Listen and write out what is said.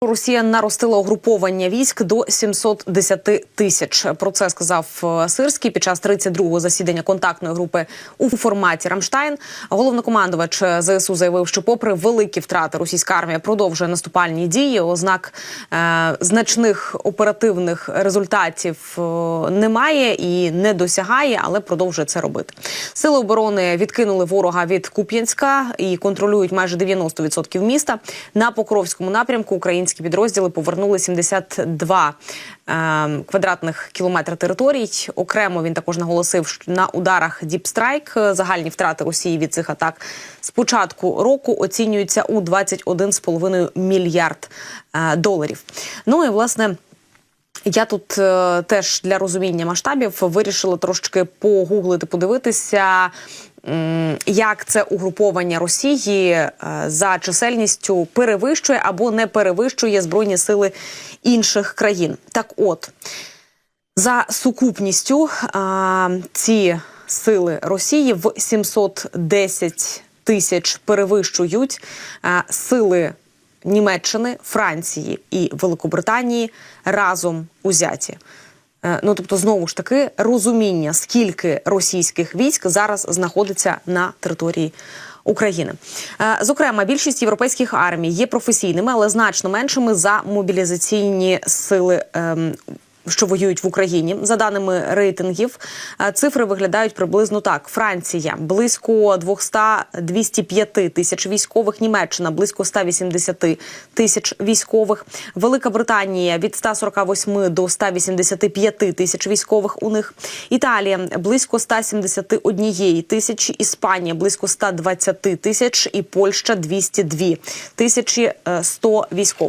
Росія наростила угруповання військ до 710 тисяч. Про це сказав е, Сирський під час 32-го засідання контактної групи у форматі Рамштайн. Головнокомандувач ЗСУ заявив, що, попри великі втрати, російська армія продовжує наступальні дії. Ознак е, значних оперативних результатів е, немає і не досягає, але продовжує це робити. Сили оборони відкинули ворога від Куп'янська і контролюють майже 90% міста. На Покровському напрямку українські підрозділи повернули 72 е, квадратних кілометра територій. Окремо він також наголосив, що на ударах Діпстрайк загальні втрати Росії від цих атак з початку року оцінюються у 21,5 мільярд е, доларів. Ну і власне. Я тут е, теж для розуміння масштабів вирішила трошки погуглити, подивитися, м, як це угруповання Росії е, за чисельністю перевищує або не перевищує збройні сили інших країн. Так, от за сукупністю а, ці сили Росії в 710 тисяч перевищують а, сили Німеччини, Франції і Великобританії разом узяті. Е, Ну, тобто, знову ж таки, розуміння, скільки російських військ зараз знаходиться на території України. Е, Зокрема, більшість європейських армій є професійними, але значно меншими за мобілізаційні сили. Що воюють в Україні за даними рейтингів, е, цифри виглядають приблизно так: Франція близько 200-205 тисяч військових, Німеччина близько 180 тисяч військових, Велика Британія від 148 до 185 тисяч військових. У них Італія близько 171 тисячі, Іспанія близько 120 тисяч і Польща 202 тисячі е, 100 військових.